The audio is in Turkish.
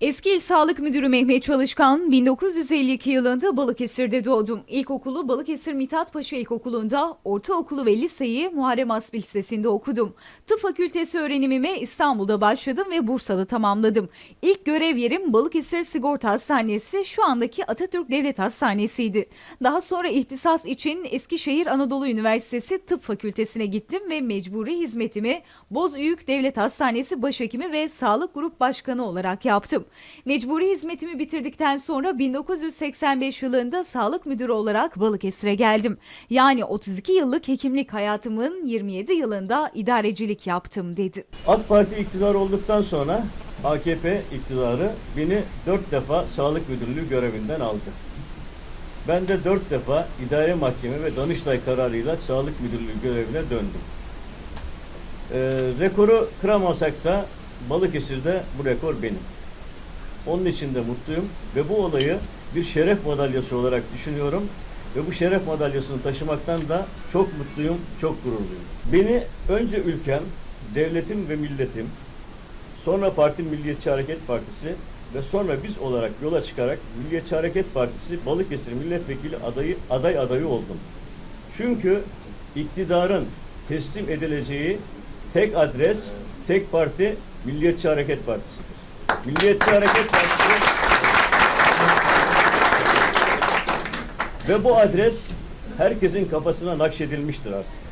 Eski İl Sağlık Müdürü Mehmet Çalışkan 1952 yılında Balıkesir'de doğdum. İlkokulu Balıkesir Mithat Paşa İlkokulu'nda, ortaokulu ve liseyi Muharrem Asbil Lisesi'nde okudum. Tıp fakültesi öğrenimime İstanbul'da başladım ve Bursa'da tamamladım. İlk görev yerim Balıkesir Sigorta Hastanesi, şu andaki Atatürk Devlet Hastanesi'ydi. Daha sonra ihtisas için Eskişehir Anadolu Üniversitesi Tıp Fakültesine gittim ve mecburi hizmetimi Bozüyük Devlet Hastanesi Başhekimi ve Sağlık Grup Başkanı olarak yaptım. Mecburi hizmetimi bitirdikten sonra 1985 yılında sağlık müdürü olarak Balıkesir'e geldim. Yani 32 yıllık hekimlik hayatımın 27 yılında idarecilik yaptım dedi. AK Parti iktidar olduktan sonra AKP iktidarı beni dört defa sağlık müdürlüğü görevinden aldı. Ben de dört defa idare mahkeme ve Danıştay kararıyla sağlık müdürlüğü görevine döndüm. Ee, rekoru kıramasak da Balıkesir'de bu rekor benim. Onun için de mutluyum ve bu olayı bir şeref madalyası olarak düşünüyorum ve bu şeref madalyasını taşımaktan da çok mutluyum, çok gururluyum. Beni önce ülkem, devletim ve milletim, sonra Parti Milliyetçi Hareket Partisi ve sonra biz olarak yola çıkarak Milliyetçi Hareket Partisi Balıkesir Milletvekili adayı aday adayı oldum. Çünkü iktidarın teslim edileceği tek adres, tek parti Milliyetçi Hareket Partisi'dir. Milliyetçi Hareket Partisi ve bu adres herkesin kafasına nakşedilmiştir artık.